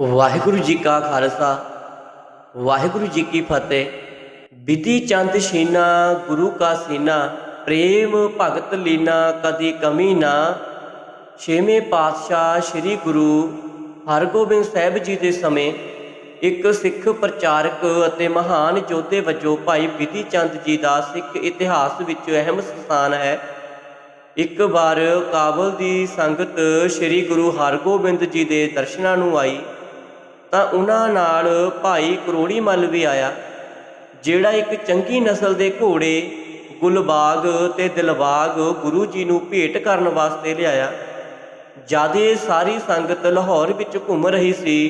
ਵਾਹਿਗੁਰੂ ਜੀ ਕਾ ਖਾਲਸਾ, ਵਾਹਿਗੁਰੂ ਜੀ ਕੀ ਫਤਿਹ। ਬਿਧੀ ਚੰਦ ਸ਼ੀਨਾ ਗੁਰੂ ਕਾ ਸੀਨਾ, ਪ੍ਰੇਮ ਭਗਤ ਲੀਨਾ, ਕਦੀ ਕਮੀ ਨਾ। ਛੇਵੇਂ ਪਾਤਸ਼ਾਹ ਸ੍ਰੀ ਗੁਰੂ ਹਰਗੋਬਿੰਦ ਸਾਹਿਬ ਜੀ ਦੇ ਸਮੇਂ ਇੱਕ ਸਿੱਖ ਪ੍ਰਚਾਰਕ ਅਤੇ ਮਹਾਨ ਯੋਧੇ ਵਜੋਂ ਭਾਈ ਬਿਧੀ ਚੰਦ ਜੀ ਦਾ ਸਿੱਖ ਇਤਿਹਾਸ ਵਿੱਚ ਅਹਿਮ ਸਥਾਨ ਹੈ। ਇੱਕ ਵਾਰ ਕਾਬਲ ਦੀ ਸੰਗਤ ਸ੍ਰੀ ਗੁਰੂ ਹਰਗੋਬਿੰਦ ਜੀ ਦੇ ਦਰਸ਼ਨਾਂ ਨੂੰ ਆਈ। ਤਾਂ ਉਹਨਾਂ ਨਾਲ ਭਾਈ ਕਰੋੜੀ ਮੱਲ ਵੀ ਆਇਆ, ਜਿਹੜਾ ਇੱਕ ਚੰਗੀ ਨਸਲ ਦੇ ਘੋੜੇ, ਗੁਲਬਾਗ ਤੇ ਦਿਲਬਾਗ ਗੁਰੂ ਜੀ ਨੂੰ ਭੇਟ ਕਰਨ ਵਾਸਤੇ ਲਿਆਇਆ। ਜਦ ਇਹ ਸਾਰੀ ਸੰਗਤ ਲਾਹੌਰ ਵਿੱਚ ਘੁੰਮ ਰਹੀ ਸੀ,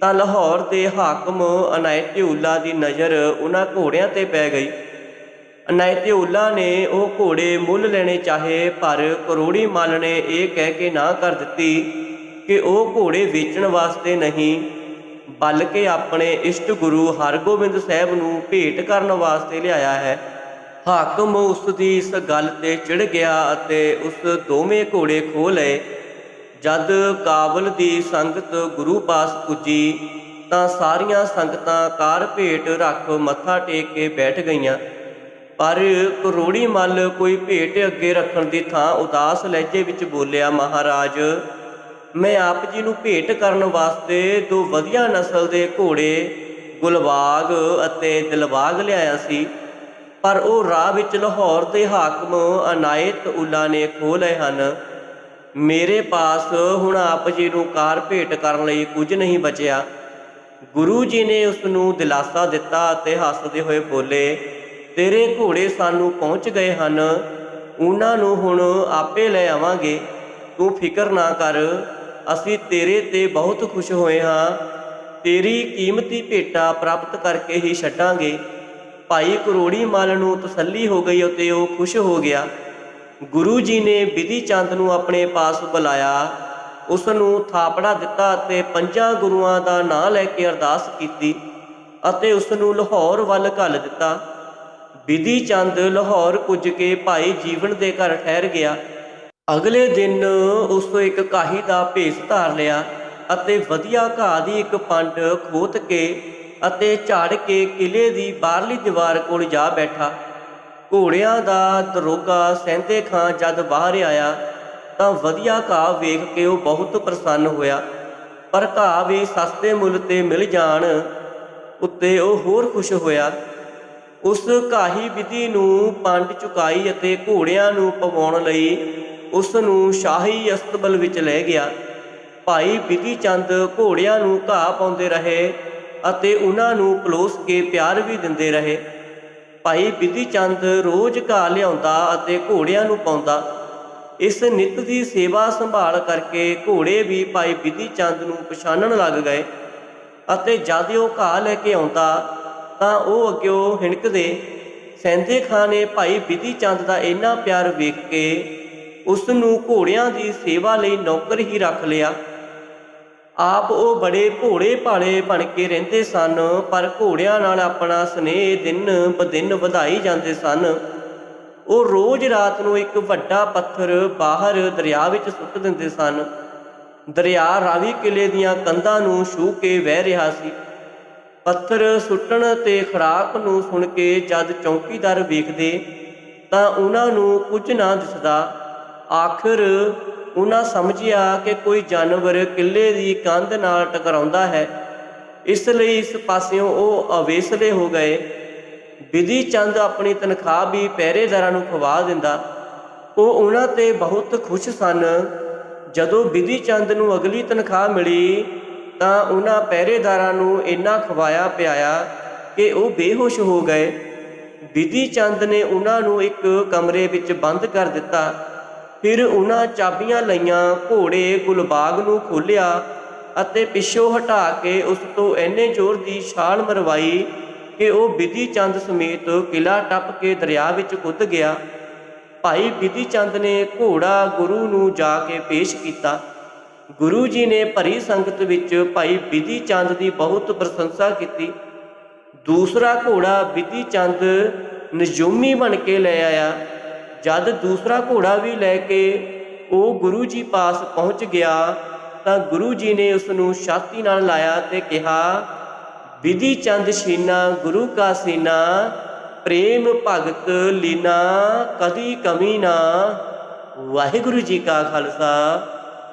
ਤਾਂ ਲਾਹੌਰ ਦੇ ਹਾਕਮ ਅਨਾਇਤਉੱਲਾ ਦੀ ਨਜ਼ਰ ਉਹਨਾਂ ਘੋੜਿਆਂ ਤੇ ਪੈ ਗਈ। ਅਨਾਇਤਿਉਲਾ ਨੇ ਉਹ ਘੋੜੇ ਮੁੱਲ ਲੈਣੇ ਚਾਹੇ, ਪਰ ਕਰੋੜੀ ਮੱਲ ਨੇ ਇਹ ਕਹਿ ਕੇ ਨਾ ਕਰ ਦਿੱਤੀ ਕਿ ਉਹ ਘੋੜੇ ਵੇਚਣ ਵਾਸਤੇ ਨਹੀਂ, ਬਲਕਿ ਆਪਣੇ ਇਸ਼ਟ ਗੁਰੂ ਹਰਗੋਬਿੰਦ ਸਾਹਿਬ ਨੂੰ ਭੇਟ ਕਰਨ ਵਾਸਤੇ ਲਿਆਇਆ ਹੈ। ਹਾਕਮ ਉਸ ਦੀ ਇਸ ਗੱਲ ਤੇ ਚਿੜ ਗਿਆ ਅਤੇ ਉਸ ਦੋਵੇਂ ਘੋੜੇ ਖੋਹ ਲਏ। ਜਦ ਕਾਬਲ ਦੀ ਸੰਗਤ ਗੁਰੂ ਪਾਸ ਪੁੱਜੀ, ਤਾਂ ਸਾਰੀਆਂ ਸੰਗਤਾਂ ਕਾਰ ਭੇਟ ਰੱਖ ਮੱਥਾ ਟੇਕ ਕੇ ਬੈਠ ਗਈਆਂ। ਪਰ ਕਰੋੜੀ ਮੱਲ ਕੋਈ ਭੇਟ ਅੱਗੇ ਰੱਖਣ ਦੀ ਥਾਂ ਉਦਾਸ ਲਹਿਜੇ ਵਿੱਚ ਬੋਲਿਆ, ਮਹਾਰਾਜ ਮੈਂ ਆਪ ਜੀ ਨੂੰ ਭੇਟ ਕਰਨ ਵਾਸਤੇ ਦੋ ਵਧੀਆ ਨਸਲ ਦੇ ਘੋੜੇ, ਗੁਲਬਾਗ ਅਤੇ ਦਿਲਬਾਗ ਲਿਆਇਆ ਸੀ। ਪਰ ਉਹ ਰਾਹ ਵਿੱਚ ਲਾਹੌਰ ਦੇ ਹਾਕਮ ਅਨਾਇਤ ਉਲਾ ਨੇ ਖੋਹ ਲਏ ਹਨ। ਮੇਰੇ ਪਾਸ ਹੁਣ ਆਪ ਜੀ ਨੂੰ ਕਾਰ ਭੇਟ ਕਰਨ ਲਈ ਕੁਝ ਨਹੀਂ ਬਚਿਆ। ਗੁਰੂ ਜੀ ਨੇ ਉਸ ਨੂੰ ਦਿਲਾਸਾ ਦਿੱਤਾ ਅਤੇ ਹੱਸਦੇ ਹੋਏ ਬੋਲੇ, ਤੇਰੇ ਘੋੜੇ ਸਾਨੂੰ ਪਹੁੰਚ ਗਏ ਹਨ। ਉਹਨਾਂ ਨੂੰ ਹੁਣ ਆਪੇ ਲੈ ਆਵਾਂਗੇ। ਤੂੰ ਫਿਕਰ ਨਾ ਕਰ। ਅਸੀਂ ਤੇਰੇ ਤੇ ਬਹੁਤ ਖੁਸ਼ ਹੋਏ ਹਾਂ। ਤੇਰੀ ਕੀਮਤੀ ਭੇਟਾ ਪ੍ਰਾਪਤ ਕਰਕੇ ਹੀ ਛੱਡਾਂਗੇ। ਭਾਈ ਕਰੋੜੀ ਮੱਲ ਨੂੰ ਤਸੱਲੀ ਹੋ ਗਈ ਅਤੇ ਉਹ ਖੁਸ਼ ਹੋ ਗਿਆ। ਗੁਰੂ ਜੀ ਨੇ ਵਿਧੀ ਚੰਦ ਨੂੰ ਆਪਣੇ ਪਾਸ ਬੁਲਾਇਆ। ਉਸ ਨੂੰ ਥਾਪੜਾ ਦਿੱਤਾ ਅਤੇ ਪੰਜਾਂ ਗੁਰੂਆਂ ਦਾ ਨਾਂ ਲੈ ਕੇ ਅਰਦਾਸ ਕੀਤੀ ਅਤੇ ਉਸ ਨੂੰ ਲਾਹੌਰ ਵੱਲ ਘੱਲ ਦਿੱਤਾ। ਵਿਧੀ ਚੰਦ ਲਾਹੌਰ ਪੁੱਜ ਕੇ ਭਾਈ ਜੀਵਨ ਦੇ ਘਰ ਠਹਿਰ ਗਿਆ। ਅਗਲੇ ਦਿਨ ਉਸ ਤੋਂ ਇੱਕ ਕਾਹੀ ਦਾ ਭੇਸ ਧਾਰ ਲਿਆ ਅਤੇ ਵਧੀਆ ਘਾਹ ਦੀ ਇੱਕ ਪੰਡ ਖੋਤ ਕੇ ਅਤੇ ਝਾੜ ਕੇ ਕਿਲੇ ਦੀ ਬਾਹਰਲੀ ਦੀਵਾਰ ਕੋਲ ਜਾ ਬੈਠਾ। ਘੋੜਿਆਂ ਦਾ ਦਰੋਗਾ ਸਹਿੰਦੇ ਖਾਂ ਜਦ ਬਾਹਰ ਆਇਆ ਤਾਂ ਵਧੀਆ ਘਾਹ ਵੇਖ ਕੇ ਉਹ ਬਹੁਤ ਪ੍ਰਸੰਨ ਹੋਇਆ। ਪਰ ਘਾਹ ਵੀ ਸਸਤੇ ਮੁੱਲ ਤੇ ਮਿਲ ਜਾਣ ਉੱਤੇ ਉਹ ਹੋਰ ਖੁਸ਼ ਹੋਇਆ। ਉਸ ਘਾਹੀ ਵਿਧੀ ਨੂੰ ਪੰਡ ਚੁਕਾਈ ਅਤੇ ਘੋੜਿਆਂ ਨੂੰ ਪਵਾਉਣ ਲਈ ਉਸ ਨੂੰ ਸ਼ਾਹੀ ਅਸਤਬਲ ਵਿੱਚ ਲੈ ਗਿਆ। ਭਾਈ ਵਿਧੀ ਚੰਦ ਘੋੜਿਆਂ ਨੂੰ ਘਾਹ ਪਾਉਂਦੇ ਰਹੇ ਅਤੇ ਉਹਨਾਂ ਨੂੰ ਪਲੋਸ ਕੇ ਪਿਆਰ ਵੀ ਦਿੰਦੇ ਰਹੇ। ਭਾਈ ਬਿਧੀ ਚੰਦ ਰੋਜ਼ ਘਾਹ ਲਿਆਉਂਦਾ ਅਤੇ ਘੋੜਿਆਂ ਨੂੰ ਪਾਉਂਦਾ। ਇਸ ਨਿਤ ਦੀ ਸੇਵਾ ਸੰਭਾਲ ਕਰਕੇ ਘੋੜੇ ਵੀ ਭਾਈ ਵਿਧੀ ਚੰਦ ਨੂੰ ਪਛਾਣਨ ਲੱਗ ਗਏ ਅਤੇ ਜਦ ਉਹ ਘਾਹ ਲੈ ਕੇ ਆਉਂਦਾ ਤਾਂ ਉਹ ਅੱਗਿਓ ਹਿਣਕਦੇ, ਸੈਂਦੇ ਖਾਨ ਨੇ ਭਾਈ ਵਿਧੀ ਚੰਦ ਦਾ ਇੰਨਾ ਪਿਆਰ ਵੇਖ ਕੇ ਉਸ ਨੂੰ ਘੋੜਿਆਂ ਦੀ ਸੇਵਾ ਲਈ ਨੌਕਰ ਹੀ ਰੱਖ ਲਿਆ। ਆਪ ਉਹ ਬੜੇ ਭੋਲੇ ਭਾਲੇ ਬਣ ਕੇ ਰਹਿੰਦੇ ਸਨ, ਪਰ ਘੋੜਿਆਂ ਨਾਲ ਆਪਣਾ ਸਨੇਹ ਦਿਨ ਬਦਿਨ ਵਧਾਈ ਜਾਂਦੇ ਸਨ। ਉਹ ਰੋਜ਼ ਰਾਤ ਨੂੰ ਇੱਕ ਵੱਡਾ ਪੱਥਰ ਬਾਹਰ ਦਰਿਆ ਵਿੱਚ ਸੁੱਟ ਦਿੰਦੇ ਸਨ। ਦਰਿਆ ਰਾਵੀ ਕਿਲੇ ਦੀਆਂ ਕੰਧਾਂ ਨੂੰ ਛੂ ਕੇ ਵਹਿ ਰਿਹਾ ਸੀ। ਪੱਥਰ ਸੁੱਟਣ ਤੇ ਖੜਾਕ ਨੂੰ ਸੁਣ ਕੇ ਜਦ ਚੌਕੀਦਾਰ ਵੇਖਦੇ, ਤਾਂ ਉਹਨਾਂ ਨੂੰ ਕੁਝ ਨਾ ਦਿਸਦਾ ਆਖਰ ਉਹਨਾਂ ਸਮਝਿਆ ਕਿ ਕੋਈ ਜਾਨਵਰ ਕਿੱਲੇ ਦੀ ਕੰਧ ਨਾਲ ਟਕਰਾਉਂਦਾ ਹੈ। ਇਸ ਲਈ ਇਸ ਪਾਸਿਓਂ ਉਹ ਅਵੇਸਲੇ ਹੋ ਗਏ। ਵਿਧੀ ਚੰਦ ਆਪਣੀ ਤਨਖਾਹ ਵੀ ਪਹਿਰੇਦਾਰਾਂ ਨੂੰ ਖਵਾ ਦਿੰਦਾ। ਉਹ ਉਹਨਾਂ ਤੇ ਬਹੁਤ ਖੁਸ਼ ਸਨ। ਜਦੋਂ ਵਿਧੀ ਚੰਦ ਨੂੰ ਅਗਲੀ ਤਨਖਾਹ ਮਿਲੀ, ਤਾਂ ਉਹਨਾਂ ਪਹਿਰੇਦਾਰਾਂ ਨੂੰ ਇੰਨਾ ਖਵਾਇਆ ਪਿਆਇਆ ਕਿ ਉਹ ਬੇਹੋਸ਼ ਹੋ ਗਏ। ਵਿਧੀ ਚੰਦ ਨੇ ਉਹਨਾਂ ਨੂੰ ਇੱਕ ਕਮਰੇ ਵਿੱਚ ਬੰਦ ਕਰ ਦਿੱਤਾ। ਫਿਰ ਉਹਨਾਂ ਚਾਬੀਆਂ ਲਈਆਂ, ਘੋੜੇ ਗੁਲਬਾਗ ਨੂੰ ਖੋਲਿਆ ਅਤੇ ਪਿੱਛੋਂ ਹਟਾ ਕੇ ਉਸ ਤੋਂ ਐਨੇ ਜ਼ੋਰ ਦੀ ਛਾਲ ਮਰਵਾਈ ਕਿ ਉਹ ਵਿਧੀ ਚੰਦ ਸਮੇਤ ਕਿਲਾ ਟੱਪ ਕੇ ਦਰਿਆ ਵਿੱਚ ਕੁੱਦ ਗਿਆ। ਭਾਈ ਵਿਧੀ ਚੰਦ ਨੇ ਘੋੜਾ ਗੁਰੂ ਨੂੰ ਜਾ ਕੇ ਪੇਸ਼ ਕੀਤਾ। ਗੁਰੂ ਜੀ ਨੇ ਭਰੀ ਸੰਗਤ ਵਿੱਚ ਭਾਈ ਵਿਧੀ ਚੰਦ ਦੀ ਬਹੁਤ ਪ੍ਰਸ਼ੰਸਾ ਕੀਤੀ। ਦੂਸਰਾ ਘੋੜਾ ਵਿਧੀ ਚੰਦ ਨਜੂਮੀ ਬਣ ਕੇ ਲੈ ਆਇਆ। ਜਦ ਦੂਸਰਾ ਘੋੜਾ ਵੀ ਲੈ ਕੇ ਉਹ ਗੁਰੂ ਜੀ ਪਾਸ ਪਹੁੰਚ ਗਿਆ, ਤਾਂ ਗੁਰੂ ਜੀ ਨੇ ਉਸ ਨੂੰ ਛਾਤੀ ਨਾਲ ਲਾਇਆ ਤੇ ਕਿਹਾ, ਵਿਧੀ ਚੰਦ ਸ਼ੀਨਾ ਗੁਰੂ ਕਾ ਸੀਨਾ, ਪ੍ਰੇਮ ਭਗਤ ਲੀਨਾ, ਕਦੀ ਕਮੀ ਨਾ। ਵਾਹਿਗੁਰੂ ਜੀ ਕਾ ਖਾਲਸਾ,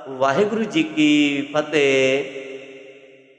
ਵਾਹਿਗੁਰੂ ਜੀ ਕੀ ਫਤਿਹ।